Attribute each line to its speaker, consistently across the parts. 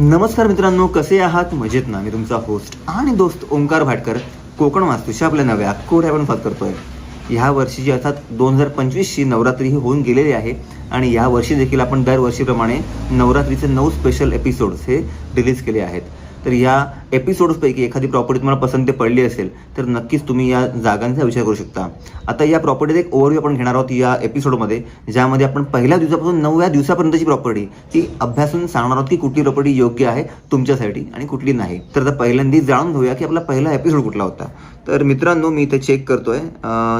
Speaker 1: नमस्कार मित्रांनो कसे आहात? मजेत ना? मी तुमचा होस्ट आणि दोस्त ओंकार भाटकर कोकण वास्तूच्या आपल्या नव्या कोड्या पण फात करतोय. ह्या वर्षीची अर्थात दोन हजार पंचवीसची नवरात्री ही होऊन गेलेली आहे आणि या वर्षी देखील आपण दरवर्षीप्रमाणे नवरात्रीचे नऊ स्पेशल एपिसोड्स हे रिलीज केले आहेत. तर या एपिसोड्सपैकी एखादी प्रॉपर्टी तुम्हाला पसंती पडली असेल तर नक्कीच तुम्ही या जागांचा विचार करू शकता. आता या प्रॉपर्टीचा एक ओव्हरव्ह्यू आपण घेणार आहोत या एपिसोडमध्ये ज्यामध्ये आपण पहिल्या दिवसापासून नवव्या दिवसापर्यंतची प्रॉपर्टी ती अभ्यासून सांगणार आहोत की कुठली प्रॉपर्टी योग्य आहे तुमच्यासाठी आणि कुठली नाही. तर आता पहिल्यांदा जाणून घेऊया की आपला पहिला एपिसोड कुठला होता. तर मित्रांनो मी इथे चेक करतोय.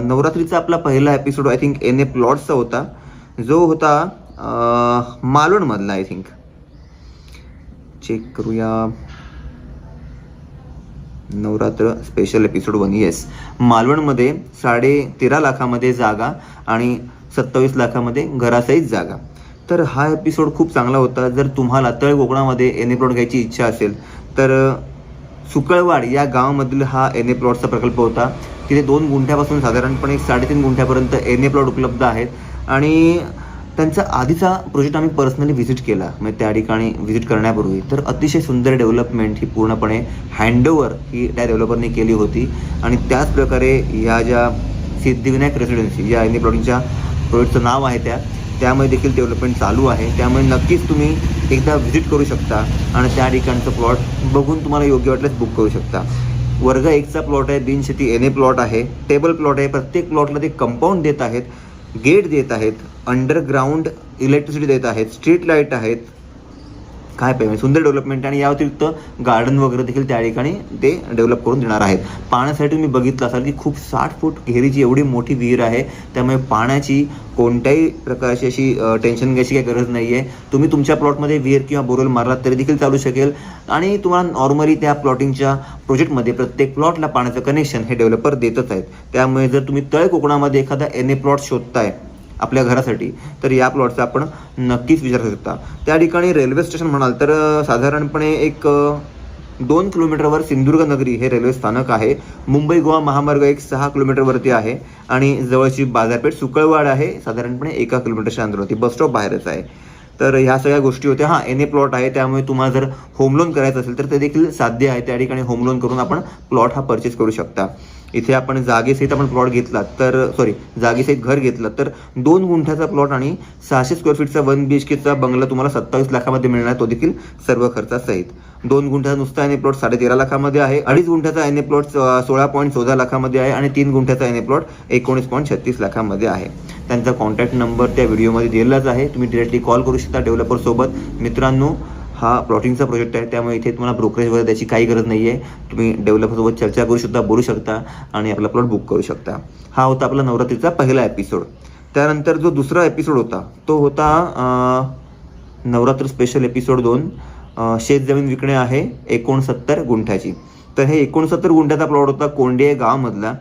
Speaker 1: नवरात्रीचा आपला पहिला episode I think N A प्लॉट्सचा होता. जो होता मालवणमधला आय थिंक चेक करूया. Navratri special episode one yes मालवणमध्ये साडे तेरा लाखामध्ये जागा आणि सत्तावीस लाखामध्ये घरासहित जागा. तर हा एपिसोड खूप चांगला होता. जर तुम्हाला तळ कोकणामध्ये एन ए प्लॉट घ्यायची इच्छा असेल तर सुकळवाड या गावामधील हा एन ए प्लॉटचा प्रकल्प होता. तिथे दोन गुंठ्यापासून साधारणपणे साडेतीन गुंठ्यापर्यंत एन ए प्लॉट उपलब्ध आहेत. आणि त्यांचा आधीचा प्रोजेक्ट आम्ही पर्सनली व्हिजिट केला. म्हणजे त्या ठिकाणी व्हिजिट करण्यापूर्वी. तर अतिशय सुंदर डेव्हलपमेंट ही पूर्णपणे हँडओव्हर ही त्या डेव्हलपरने केली होती. आणि त्याच प्रकारे ह्या ज्या सिद्धिविनायक रेसिडेन्सी या एन प्लॉटिंगच्या प्रोजेक्टचं नाव आहे त्या त्यामध्ये देखील डेव्हलपमेंट चालू आहे. त्यामुळे नक्कीच तुम्ही एकदा व्हिजिट करू शकता आणि त्या ठिकाणचं प्लॉट बघून तुम्हाला योग्य वाटल्यास बुक करू शकता. वर्ग एकचा प्लॉट आहे बिनशेती एन ए प्लॉट आहे. टेबल प्लॉट आहे. प्रत्येक प्लॉटला ते कंपाऊंड देत आहेत. गेट देत आहेत अंडरग्राऊंड इलेक्ट्रिसिटी देत आहेत स्ट्रीट लाइट आहेत काय पाहिजे? म्हणजे सुंदर डेव्हलपमेंट आणि या व्यतिरिक्त गार्डन वगैरे देखील त्या ठिकाणी ते डेव्हलप करून देणार आहेत. पाण्यासाठी तुम्ही बघितलं असाल की खूप साठ फूट घेरीची एवढी मोठी विहीर आहे. त्यामुळे पाण्याची कोणत्याही प्रकारची अशी टेन्शन घ्यायची काही गरज नाही आहे तुम्ही तुमच्या प्लॉटमध्ये विहीर किंवा बोरवेल मारलात तरी देखील चालू शकेल. आणि तुम्हाला नॉर्मली त्या प्लॉटिंगच्या प्रोजेक्टमध्ये प्रत्येक प्लॉटला पाण्याचं कनेक्शन हे डेव्हलपर देतच आहेत. त्यामुळे जर तुम्ही तळ कोकणामध्ये एखादा एन ए प्लॉट शोधताय आपल्या घरासाठी तर या प्लॉटचा आपण नक्कीच विचार करू शकता. त्या ठिकाणी रेल्वे स्टेशन म्हणाल तर साधारणपणे एक दोन किलोमीटरवर सिंधुदुर्ग नगरी हे रेल्वे स्थानक आहे. मुंबई गोवा महामार्ग एक सहा किलोमीटरवरती आहे आणि जवळची बाजारपेठ सुकळवाड आहे. साधारणपणे एका किलोमीटरच्या अंतरावरती. बस स्टॉप बाहेरच आहे. तर ह्या सगळ्या गोष्टी होत्या. हां एन ए प्लॉट आहे त्यामुळे तुम्हाला जर होम लोन करायचं असेल तर ते देखील साध्य आहे. त्या ठिकाणी होम लोन करून आपण प्लॉट हा परचेस करू शकता. इथे आपण जागेसहित आपण प्लॉट घेतला तर सॉरी जागेसहित घर घेतलं तर दोन गुंठ्याचा प्लॉट आणि सहाशे स्क्वेअर फीटचा वन बी एच केचा बंगला तुम्हाला सत्तावीस लाखामध्ये मिळणार तो देखील सर्व खर्चासहित. दोन गुंठ्याचा नुसता एन ए प्लॉट साडेतेरा लाखामध्ये आहे. अडीच गुंठ्याचा एन ए प्लॉट सोळा पॉईंट चौदा लाखामध्ये आहे आणि तीन गुंठ्याचा एन ए प्लॉट एकोणीस पॉईंट छत्तीस लाखामध्ये आहे. त्यांचा कॉन्टॅक्ट नंबर त्या व्हिडिओमध्ये दिलेलाच आहे. तुम्ही डिरेक्टली कॉल करू शकता डेव्हलपरसोबत मित्रांनो हा प्लॉटिंगचा प्रोजेक्ट आहे. त्यामुळे इथे तुम्हाला ब्रोकरेज वगैरे त्याची काही गरज नाही आहे तुम्ही डेव्हलपरसोबत चर्चा करू शकता बोलू शकता आणि आपला प्लॉट बुक करू शकता. हा होता आपला नवरात्रीचा पहिला एपिसोड त्यानंतर जो दुसरा एपिसोड होता तो होता नवरात्र स्पेशल एपिसोड दोन शेत जमीन विकणे आहे एकोणसत्तर गुंठ्याची. तर हे एकोणसत्तर गुंठ्याचा प्लॉट होता कोंडे गावामधला.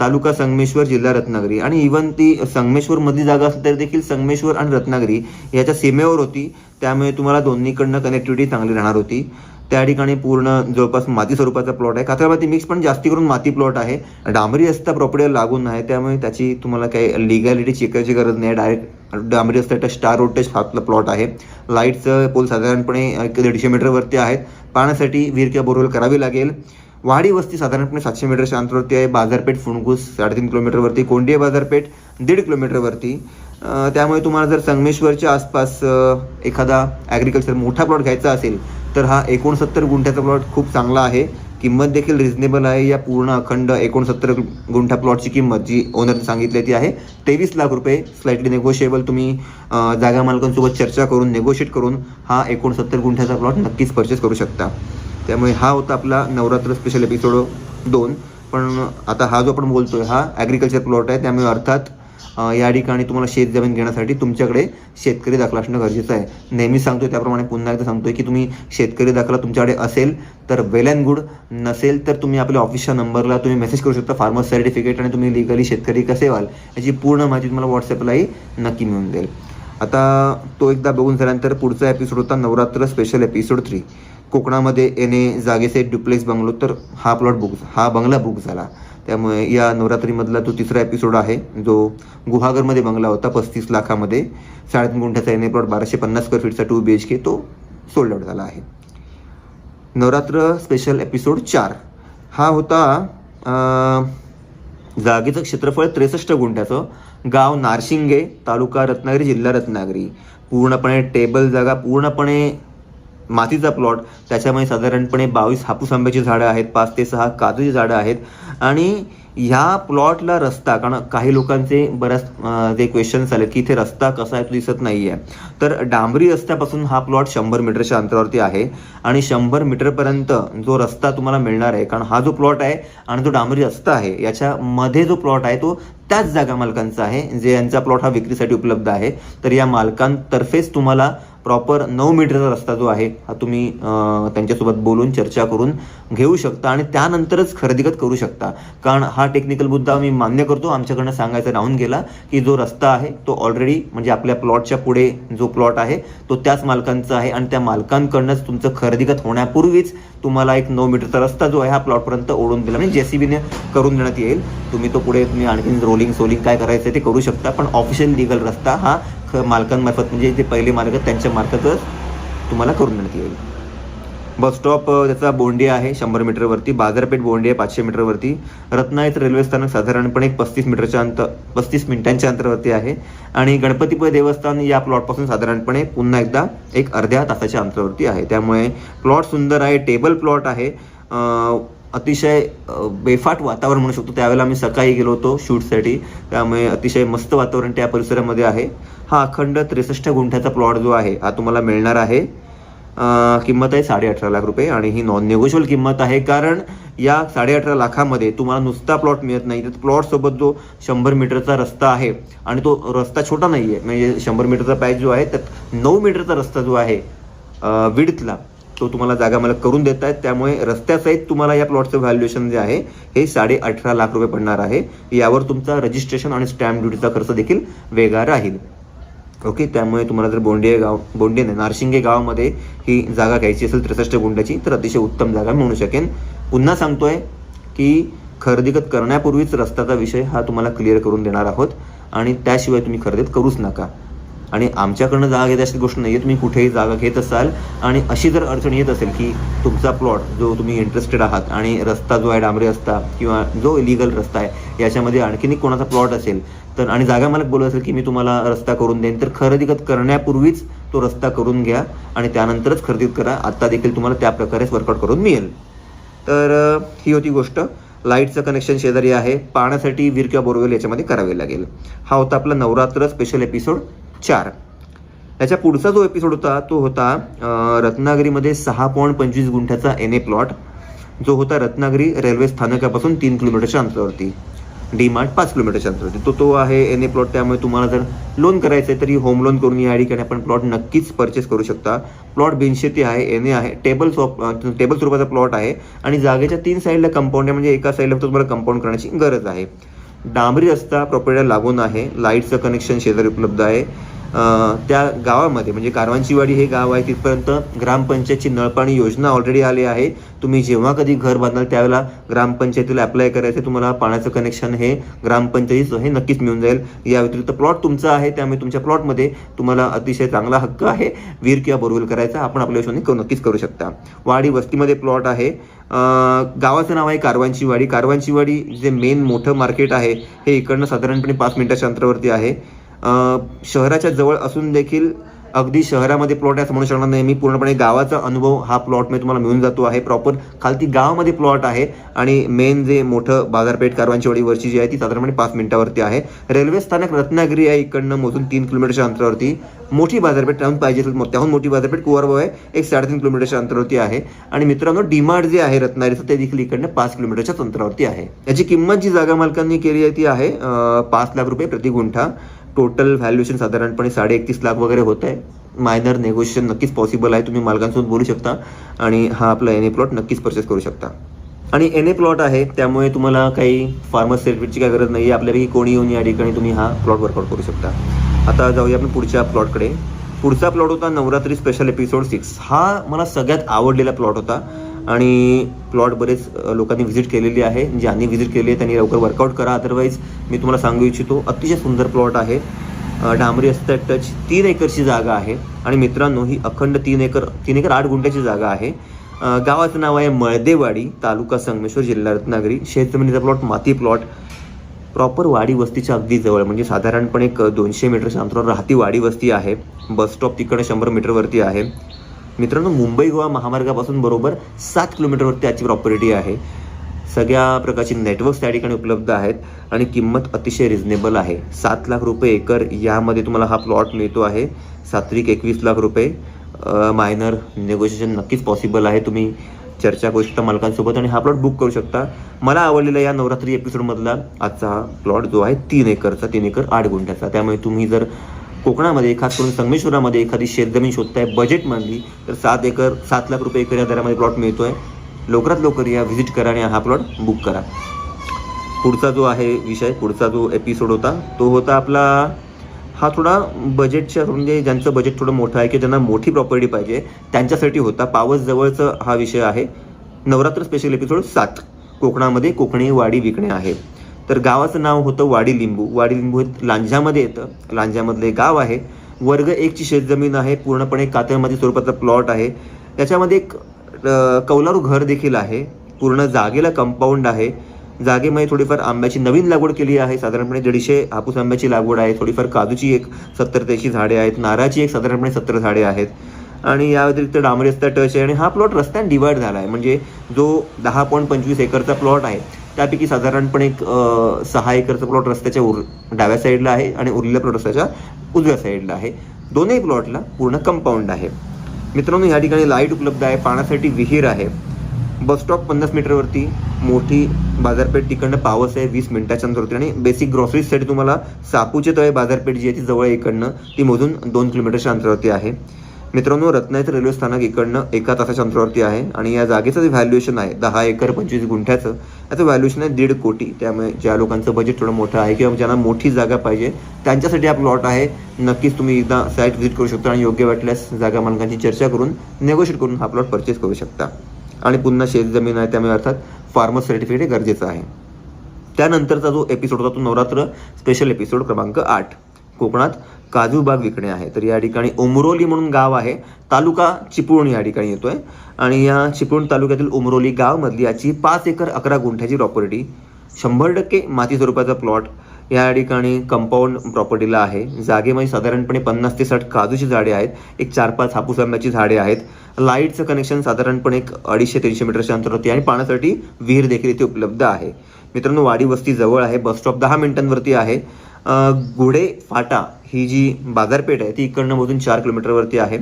Speaker 1: तालुका संगमेश्वर जिल्हा रत्नागिरी. आणि इवन ती संगमेश्वरमधली जागा असली तरी देखील संगमेश्वर आणि रत्नागिरी याच्या सीमेवर होती. त्यामुळे तुम्हाला दोन्हीकडनं कनेक्टिव्हिटी चांगली राहणार होती. त्या ठिकाणी पूर्ण जवळपास माती स्वरूपाचा प्लॉट आहे. कात्राबाती मिक्स पण जास्ती करून माती प्लॉट आहे. डांबरी रस्ता प्रॉपर्टीला लागून आहे. त्यामुळे त्याची तुम्हाला काही लिगॅलिटी चेक करायची गरज नाही. डायरेक्ट डांबरी रस्ता टच स्टार रोड टच हातला प्लॉट आहे. लाईटचं पोल साधारणपणे एक दीडशे मीटरवरती आहेत. पाण्यासाठी विहीर किंवा बोरवेल करावी लागेल. वाडी वस्ती साधारणपणे सातशे मीटरच्या अंतरावरती आहे. बाजारपेठ फुणगूस साडेतीन किलोमीटरवरती कोंडिया बाजारपेठ दीड किलोमीटरवरती. त्यामुळे तुम्हाला जर संगमेश्वरच्या आसपास एखादा ॲग्रिकल्चर मोठा प्लॉट घ्यायचा असेल तर हा एकोणसत्तर गुंठ्याचा प्लॉट खूप चांगला आहे. किंमत देखील रिझनेबल आहे. या पूर्ण अखंड एकोणसत्तर गुंठा प्लॉटची किंमत जी ओनरने सांगितली ती आहे तेवीस लाख रुपये. स्लाइटली नेगोशिएबल तुम्ही जागा मालकांसोबत चर्चा करून नेगोशिएट करून हा एकोणसत्तर गुंठ्याचा प्लॉट नक्कीच परचेस करू शकता. त्यामुळे हा होता आपला नवरात्र स्पेशल एपिसोड दोन. पण आता हा जो आपण बोलतोय हा ॲग्रिकल्चर प्लॉट आहे. त्यामुळे अर्थात या ठिकाणी तुम्हाला शेत जमीन घेण्यासाठी तुमच्याकडे शेतकरी दाखला असणं गरजेचं आहे. नेहमी सांगतोय त्याप्रमाणे पुन्हा एकदा सांगतोय की तुम्ही शेतकरी दाखला तुमच्याकडे असेल तर वेल अँड गुड नसेल तर तुम्ही आपल्या ऑफिसच्या नंबरला तुम्ही मेसेज करू शकता. फार्मर सर्टिफिकेट आणि तुम्ही लिगली शेतकरी कसे व्हाल याची पूर्ण माहिती तुम्हाला व्हॉट्सअपलाही नक्की मिळून जाईल. आता तो एकदा बघून झाल्यानंतर पुढचा एपिसोड होता नवरात्र स्पेशल एपिसोड थ्री कोकणामध्ये येणे जागेचे डुप्लेक्स बंगलो तर हा प्लॉट बुक हा बंगला बुक झाला. त्यामुळे या नवरात्रीमधला तो तिसरा एपिसोड आहे जो गुहागरमध्ये बंगला होता पस्तीस लाखामध्ये. साडेतीन गुंठ्याचा एन ए प्लॉट बाराशे पन्नास स्क्वेअर फीटचा टू बी एच के तो सोल्ड आउट झाला आहे. नवरात्र स्पेशल एपिसोड चार. हा होता जागेचं क्षेत्रफळ त्रेसष्ट गुंठ्याचं. गाव नारशिंगे तालुका रत्नागिरी जिल्हा रत्नागिरी. पूर्णपणे टेबल जागा पूर्णपणे मातीचा प्लॉट त्याच्यामध्ये साधारणपणे बावीस हापूस आंब्याची झाडं आहेत पाच ते सहा काजूची झाडं आहेत. आणि ह्या प्लॉटला रस्ता कारण काही लोकांचे बऱ्याच जे क्वेश्चन्स आले की इथे रस्ता कसा आहे तो दिसत नाही आहे तर डांबरी रस्त्यापासून हा प्लॉट शंभर मीटरच्या अंतरावरती आहे. आणि शंभर मीटरपर्यंत जो रस्ता तुम्हाला मिळणार आहे कारण हा जो प्लॉट आहे आणि जो डांबरी रस्ता आहे याच्यामध्ये जो प्लॉट आहे तो त्याच जागा मालकांचा आहे जे यांचा प्लॉट हा विक्रीसाठी उपलब्ध आहे. तर या मालकांतर्फेच तुम्हाला प्रॉपर नऊ मीटरचा रस्ता जो आहे हा तुम्ही त्यांच्यासोबत बोलून चर्चा करून घेऊ शकता आणि त्यानंतरच खरेदीगत करू शकता. कारण हा टेक्निकल मुद्दा मी मान्य करतो आमच्याकडनं सांगायचा राहून गेला की जो रस्ता आहे तो ऑलरेडी म्हणजे आपल्या प्लॉटच्या पुढे जो प्लॉट आहे तो त्याच मालकांचा आहे आणि त्या मालकांकडनंच तुमचं खरेदीगत होण्यापूर्वीच तुम्हाला एक नऊ मीटरचा रस्ता जो आहे हा प्लॉटपर्यंत ओढून दिला. म्हणजे जेसीबीने करून देण्यात येईल. तुम्ही तो पुढे तुम्ही आणखीन रोलिंग सोलिंग काय करायचं आहे ते करू शकता. पण ऑफिशियल लिगल रस्ता हा मालकांमार्फत म्हणजे जे पहिले मालक आहेत, त्यांच्या मार्फतच तुम्हाला करून देण्यात येईल. बस स्टॉप त्याचा बोंडी आहे शंभर मीटरवरती बाजारपेठ बोंडी आहे पाचशे मीटरवरती रत्नायत रेल्वे स्थानक साधारणपणे एक पस्तीस मीटरच्या अंतर पस्तीस मिनिटांच्या अंतरावरती आहे आणि गणपतीपुळे देवस्थान या प्लॉटपासून साधारणपणे पुन्हा एकदा एक अर्ध्या तासाच्या अंतरावरती आहे. त्यामुळे प्लॉट सुंदर आहे टेबल प्लॉट आहे अतिशय बेफाट वातावरण म्हणू शकतो. त्यावेळेला आम्ही सकाळी गेलो होतो शूटसाठी. त्यामुळे अतिशय मस्त वातावरण त्या परिसरामध्ये आहे. हा अखंड त्रेसष्ट गुंठ्याचा प्लॉट जो आहे हा तुम्हाला मिळणार आहे. किंमत आहे साडे अठरा लाख रुपये आणि ही नॉन निगोशिएबल किंमत आहे कारण या साडे अठरा लाखामध्ये तुम्हाला नुसता प्लॉट मिळत नाही. तर प्लॉटसोबत जो शंभर मीटरचा रस्ता आहे आणि तो रस्ता छोटा नाही आहे म्हणजे शंभर मीटरचा पॅच जो आहे त्यात नऊ मीटरचा रस्ता जो आहे विडतला तो तुम्हाला जागा मला करून देत आहेत. त्यामुळे रस्त्यासहित तुम्हाला या प्लॉटचं व्हॅल्युएशन जे आहे हे साडे अठरा लाख रुपये पडणार आहे. यावर तुमचा रजिस्ट्रेशन आणि स्टॅम्प ड्युटीचा खर्च देखील वेगळा राहील. ओके त्यामुळे तुम्हाला जर बोंडे गाव बोंडे नाही नारशिंगे गावामध्ये ही जागा घ्यायची असेल त्रेसष्ट गुंड्याची तर अतिशय उत्तम जागा मिळू शकेन पुन्हा सांगतोय की खरेदीगत करण्यापूर्वीच रस्त्याचा विषय हा तुम्हाला क्लिअर करून देणार आहोत. आणि त्याशिवाय तुम्ही खरेदीत करूच नका. आणि आमच्याकडनं जागा घेत अशी गोष्ट नाही आहे तुम्ही कुठेही जागा घेत असाल आणि अशी जर अडचण येत असेल की तुमचा प्लॉट जो तुम्ही इंटरेस्टेड आहात आणि रस्ता जो आहे डांबरी रस्ता किंवा जो इलिगल रस्ता आहे याच्यामध्ये आणखीन एक कोणाचा प्लॉट असेल तर आणि जागा मला बोलत असेल की मी तुम्हाला रस्ता करून देईन तर खरेदी करण्यापूर्वीच तो रस्ता करून घ्या आणि त्यानंतरच खरेदीत करा. आत्ता देखील तुम्हाला त्या प्रकारेच वर्कआउट करून मिळेल. तर ही होती गोष्ट. लाईटचं कनेक्शन शेजारी आहे. पाण्यासाठी विर किंवा बोरवेल याच्यामध्ये करावे लागेल. हा होता आपला नवरात्र स्पेशल एपिसोड चार. याच्या पुढचा जो एपिसोड होता तो होता रत्नागिरीमध्ये सहा पॉईंट पंचवीस गुंठ्याचा एन ए प्लॉट जो होता रत्नागिरी रेल्वे स्थानकापासून तीन किलोमीटरच्या अंतरावरती. डी मार्ट पाच किलोमीटरच्या अंतरावरती. तो तो आहे एन ए प्लॉट त्यामुळे तुम्हाला जर लोन करायचं आहे तरी होम लोन करून या ठिकाणी आपण प्लॉट नक्कीच परचेस करू शकता. प्लॉट बिनशेती आहे एन ए आहे टेबल सॉप टेबल स्वरूपाचा प्लॉट आहे आणि जागेच्या तीन साईडला कंपाऊंड आहे म्हणजे एका साईडला फक्त तुम्हाला कंपाऊंड करण्याची गरज आहे. डांबरी रस्ता प्रॉपर्टीला लागून आहे लाईटचं कनेक्शन शेजारी उपलब्ध आहे. त्या गावामध्ये म्हणजे कारवांचीवाडी हे गाव आहे तिथपर्यंत ग्रामपंचायतची नळपाणी योजना ऑलरेडी आली आहे. तुम्ही जेव्हा कधी घर बांधाल त्यावेळेला ग्रामपंचायतीला अप्लाय करायचं तुम्हाला पाण्याचं कनेक्शन हे ग्रामपंचायतीचं हे नक्कीच मिळून जाईल. या व्यतिरिक्त प्लॉट तुमचा आहे त्यामुळे तुमच्या प्लॉटमध्ये तुम्हाला अतिशय चांगला हक्क आहे. वीर किंवा बोरवेल करायचा आपण आपल्या हिशोबाने नक्कीच करू शकता. वाडी वस्तीमध्ये प्लॉट आहे. गावाचं नाव आहे कारवांची वाडी कारवांची वाडी जे मेन मोठं मार्केट आहे हे इकडनं साधारणपणे पाच मिनिटाच्या अंतरावरती आहे. शहराच्या जवळ असून देखील अगदी शहरामध्ये प्लॉट आहे असं म्हणू शकणार नाही. मी पूर्णपणे गावाचा अनुभव हा प्लॉटमध्ये तुम्हाला मिळून जातो आहे प्रॉपर खालती गावामध्ये प्लॉट आहे आणि मेन जे मोठं बाजारपेठ कारवांची वरची जी आहे ती साधारणपणे पाच मिनिटावरती आहे. रेल्वे स्थानक रत्नागिरी आहे इकडनं मोजून तीन किलोमीटरच्या अंतरावरती. मोठी बाजारपेठ राहून पाहिजे त्याहून मोठी बाजारपेठ कुवारबाव आहे एक साडेतीन किलोमीटरच्या अंतरावरती आहे. आणि मित्रांनो डीमार्ट जे आहे रत्नागिरीचं ते देखील इकडनं पाच किलोमीटरच्याच अंतरावरती आहे. याची किंमत जी जागा मालकांनी केली आहे ती आहे पाच लाख रुपये प्रति गुंठा. टोटल व्हॅल्युएशन साधारणपणे साडे एकतीस लाख वगैरे होत आहे. मायनर नेगोशिएशन नक्कीच पॉसिबल आहे. तुम्ही मालकांसोबत बोलू शकता. आणि हा आपला एन ए प्लॉट नक्कीच परचेस करू शकता. आणि एन ए प्लॉट आहे. त्यामुळे तुम्हाला काही फार्मर सर्टिफिकेटची काही गरज नाही आहे आपल्यापैकी कोणी येऊन या ठिकाणी तुम्ही हा प्लॉट वर्कआउट करू शकता. आता जाऊया आपण पुढच्या प्लॉटकडे पुढचा प्लॉट होता नवरात्री स्पेशल एपिसोड सिक्स हा मला सगळ्यात आवडलेला प्लॉट होता. आणि प्लॉट बरेच लोकांनी व्हिजिट केलेली आहे. म्हणजे ज्यांनी व्हिजिट केली आहे त्यांनी लवकर वर्कआउट करा. अदरवाईज मी तुम्हाला सांगू इच्छितो अतिशय सुंदर प्लॉट आहे. डांबरी असतं टच तीन एकरची जागा आहे. आणि मित्रांनो ही अखंड तीन एकर तीन एकर आठ गुंठ्याची जागा आहे. गावाचं नाव आहे मळदेवाडी तालुका संगमेश्वर जिल्हा रत्नागिरी. शेतजमिनीचा प्लॉट माती प्लॉट. प्रॉपर वाडी वस्तीच्या अगदी जवळ म्हणजे साधारणपणे एक दोनशे मीटरच्या अंतरावर राहती वाडी वस्ती आहे. बस स्टॉप तिकडे शंभर मीटरवरती आहे. मित्रांनो मुंबई गोवा महामार्गापासून बरोबर सात किलोमीटरवरती आजची प्रॉपर्टी आहे. सगळ्या प्रकारची नेटवर्क्स त्या ठिकाणी उपलब्ध आहेत आणि किंमत अतिशय रिझनेबल आहे. सात लाख रुपये एकर यामध्ये तुम्हाला हा प्लॉट मिळतो आहे. सात्विक एकवीस लाख रुपये. मायनर नेगोशिएशन नक्कीच पॉसिबल आहे. तुम्ही चर्चा करू शकता मालकांसोबत आणि हा प्लॉट बुक करू शकता. मला आवडलेला या नवरात्री एपिसोडमधला आजचा हा प्लॉट जो आहे तीन एकरचा तीन एकर आठ गुंठ्याचा. त्यामुळे तुम्ही जर कोकणामध्ये खास करून संगमेश्वरामध्ये एखादी शेतजमीन शोधताय बजेटमधली तर सात एकर सात लाख रुपये एकर या दरामध्ये प्लॉट मिळतोय. लवकरात लवकर या व्हिजिट करा आणि हा प्लॉट बुक करा. पुढचा जो आहे विषय पुढचा जो एपिसोड होता तो होता आपला हा थोडा बजेटच्या म्हणजे ज्यांचं बजेट थोडं मोठं आहे की ज्यांना मोठी प्रॉपर्टी पाहिजे त्यांच्यासाठी होता. पावस जवळचा हा विषय आहे. नवरात्र स्पेशल एपिसोड सात. कोकणामध्ये कोकणी वाडी विकणे आहे. तर गावाचं नाव होतं वाडी लिंबू वाडी लिंबू हे लांजामध्ये येतं. लांजामधलं एक गाव आहे. वर्ग एकची शेतजमीन आहे. पूर्णपणे कातळमध्ये स्वरूपाचा प्लॉट आहे. त्याच्यामध्ये एक कौलारू घर देखील आहे. पूर्ण जागेला कंपाऊंड आहे. जागेमध्ये थोडीफार आंब्याची नवीन लागवड केली आहे. साधारणपणे दीडशे हापूस आंब्याची लागवड आहे. थोडीफार काजूची एक सत्तर त्याची झाडे आहेत. नारळाची एक साधारणपणे सत्तर झाडे आहेत. आणि या व्यतिरिक्त डांबरी रस्ता टच आहे. आणि हा प्लॉट रस्त्याने डिवाईड झाला आहे. म्हणजे जो दहा पॉईंट पंचवीस एकरचा प्लॉट आहे. त्यापैकी साधारणपणे एक सहा एकरचा प्लॉट रस्त्याच्या उर डाव्या साईडला आहे आणि उरलेला प्लॉट रस्त्याच्या उजव्या साईडला आहे. दोन्ही प्लॉटला पूर्ण कंपाऊंड आहे. मित्रांनो या ठिकाणी लाइट उपलब्ध आहे पाण्यासाठी विहीर आहे. बस स्टॉप पन्नास मीटरवरती मोठी बाजारपेठ तिकडनं पावस आहे वीस मिनिटाच्या अंतरवरती. आणि बेसिक ग्रॉसरीजसाठी तुम्हाला सापूचे तळे बाजारपेठ जी आहे ती जवळ इकडनं ती मोजून दोन किलोमीटरच्या अंतरावरती आहे. मित्रांनो रत्नायत रेल्वे स्थानक इकडनं एका तासाच्या अंतरावरती आहे आणि या जागेचं जे व्हॅल्युएशन आहे दहा एकर पंचवीस गुंठ्याचं याचं व्हॅल्युएशन आहे दीड कोटी. त्यामुळे ज्या लोकांचं बजेट थोडं मोठं आहे किंवा ज्यांना मोठी जागा पाहिजे त्यांच्यासाठी हा प्लॉट आहे. नक्कीच तुम्ही एकदा साईट व्हिजिट करू शकता आणि योग्य वाटल्यास जागा मालकांची चर्चा करून नेगोशिएट करून हा प्लॉट परचेस करू शकता. आणि पुन्हा शेतजमीन आहे त्यामुळे अर्थात फार्मर सर्टिफिकेट हे गरजेचं आहे. त्यानंतरचा जो एपिसोड होता तो नवरात्र स्पेशल एपिसोड क्रमांक आठ. कोकणात काजू बाग विकणे आहे. तर या ठिकाणी उमरोली म्हणून गाव आहे. तालुका चिपळूण या ठिकाणी येतोय. आणि या चिपळूण तालुक्यातील उमरोली गावमधली याची पाच एकर अकरा गुंठ्याची प्रॉपर्टी शंभर टक्के माती स्वरूपाचा प्लॉट या ठिकाणी कंपाऊंड प्रॉपर्टीला आहे. जागेमध्ये साधारणपणे पन्नास ते साठ काजूची झाडे आहेत. एक चार पाच हापूस आंब्याची झाडे आहेत. लाईटचं कनेक्शन साधारणपणे एक अडीचशे तीनशे मीटरच्या अंतरावरती आणि पाण्यासाठी विहीर देखील इथे उपलब्ध आहे. मित्रांनो वाडी वस्ती जवळ आहे. बस स्टॉप दहा मिनिटांवरती आहे. गुडे फाटा ही जी बाजारपेठ आहे ती इकडनं मधून चार किलोमीटरवरती आहे.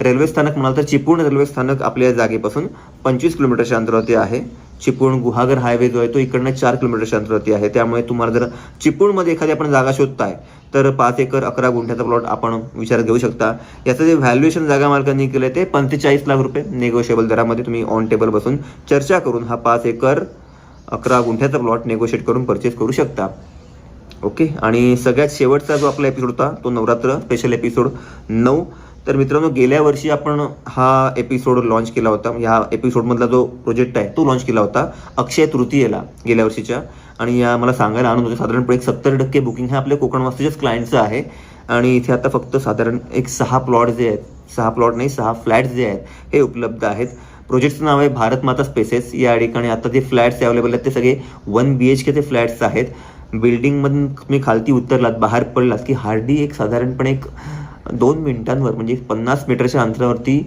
Speaker 1: रेल्वे स्थानक म्हणाल तर चिपळूण रेल्वे स्थानक आपल्या जागेपासून पंचवीस किलोमीटरच्या अंतरावरती आहे. चिपळूण गुहागर हायवे जो आहे तो इकडनं चार किलोमीटरच्या अंतरावरती आहे. त्यामुळे तुम्हाला जर चिपळूणमध्ये एखादी आपण जागा शोधताय तर पाच एकर अकरा गुंठ्याचा प्लॉट आपण विचारात घेऊ शकता. याचं जे व्हॅल्युएशन जागा मालकांनी केलं ते पंचेचाळीस लाख रुपये नेगोशिएबल दरामध्ये तुम्ही ऑन टेबल बसून चर्चा करून हा पाच एकर अकरा गुंठ्याचा प्लॉट नेगोशिएट करून परचेस करू शकता. ओके? आणि सगळ्यात शेवटचा जो आपला एपिसोड होता तो नवरात्र स्पेशल एपिसोड नऊ. तर मित्रांनो गेल्या वर्षी आपण हा एपिसोड लॉन्च केला होता. म्हणजे ह्या एपिसोडमधला जो प्रोजेक्ट आहे तो लॉन्च केला होता अक्षय तृतीयेला गेल्या वर्षीच्या. आणि या मला सांगायला आनंद होतो. साधारणपणे एक सत्तर टक्के बुकिंग हे आपल्या कोकण वास्तूच्याच क्लायंटचं आहे. आणि इथे आता फक्त साधारण एक सहा प्लॉट जे आहेत सहा प्लॉट नाही सहा फ्लॅट्स जे आहेत हे उपलब्ध आहेत. प्रोजेक्टचं नाव आहे भारत माता स्पेसेस या ठिकाणी आता जे फ्लॅट्स अवेलेबल आहेत ते सगळे वन बी एच केचे फ्लॅट्स आहेत. बिल्डिंगमधून तुम्ही खालती उतरलात बाहेर पडलात की हार्डली एक साधारणपणे एक दोन मिनिटांवर म्हणजे पन्नास मीटरच्या अंतरावरती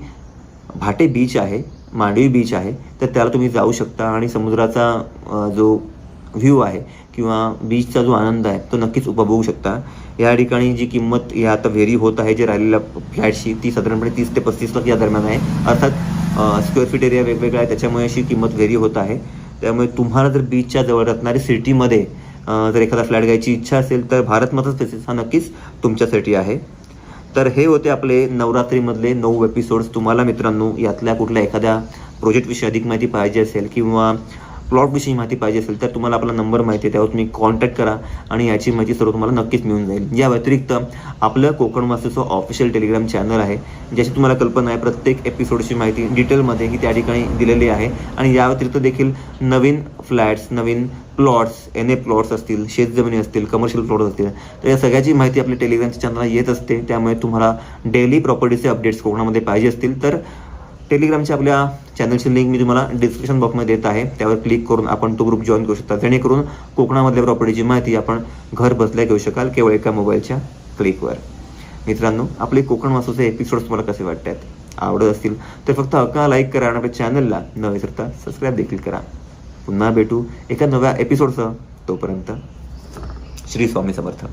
Speaker 1: भाटे बीच आहे मांडवी बीच आहे तर त्याला तुम्ही जाऊ शकता आणि समुद्राचा जो व्ह्यू आहे किंवा बीचचा जो आनंद आहे तो नक्कीच उपभोगू शकता. या ठिकाणी जी किंमत या आता व्हेरी होत आहे जे राहिलेल्या फ्लॅटची ती साधारणपणे तीस ते पस्तीस लाख या दरम्यान आहे. अर्थात स्क्वेअर फीट एरिया वेगवेगळा आहे त्याच्यामुळे अशी किंमत व्हेरी होत आहे. त्यामुळे तुम्हाला जर बीचच्या जवळ असणारी सिटीमध्ये जर एखादा फ्लॅट घ्यायची इच्छा असेल तर भारत माता स्पेसेस हा नक्कीच तुमच्यासाठी आहे. तर हे होते आपले नवरात्रीमधले नऊ एपिसोड्स तुम्हाला मित्रांनो यातल्या कुठल्या एखाद्या प्रोजेक्टविषयी अधिक माहिती पाहिजे असेल किंवा प्लॉटविषयी माहिती पाहिजे असेल तर तुम्हाला आपला नंबर माहिती आहे त्यावर तुम्ही कॉन्टॅक्ट करा आणि याची माहिती सर्व तुम्हाला नक्कीच मिळून जाईल. या व्यतिरिक्त आपलं कोकण वास्तूचं ऑफिशियल टेलिग्राम चॅनल आहे ज्याची तुम्हाला कल्पना आहे प्रत्येक एपिसोडची माहिती डिटेलमध्ये ही त्या ठिकाणी दिलेली आहे. आणि या व्यतिरिक्त देखील नवीन फ्लॅट्स नवीन प्लॉट्स एन ए प्लॉट्स असतील शेतजमिनी असतील कमर्शियल प्लॉट्स असतील तर या सगळ्याची माहिती आपल्या टेलिग्रामच्या चॅनलला येत असते. त्यामुळे तुम्हाला डेली प्रॉपर्टीचे अपडेट्स कोकणामध्ये पाहिजे असतील तर टेलिग्रामच्या आपल्या चॅनलची लिंक मी तुम्हाला डिस्क्रिप्शन बॉक्समध्ये देत आहे. त्यावर क्लिक करून आपण तो ग्रुप जॉईन करू शकता. जेणेकरून कोकणामधल्या प्रॉपर्टीची माहिती आपण घर बसल्या घेऊ शकाल केवळ एका मोबाईलच्या क्लिकवर मित्रांनो आपले कोकण वासूचे एपिसोड्स तुम्हाला कसे वाटतात? आवडत असतील तर फक्त हक्का लाईक करा आणि आपल्या चॅनलला न विसरता सबस्क्राईब देखील करा. पुन्हा भेटू एका नव्या एपिसोडसह तोपर्यंत श्री स्वामी समर्थ.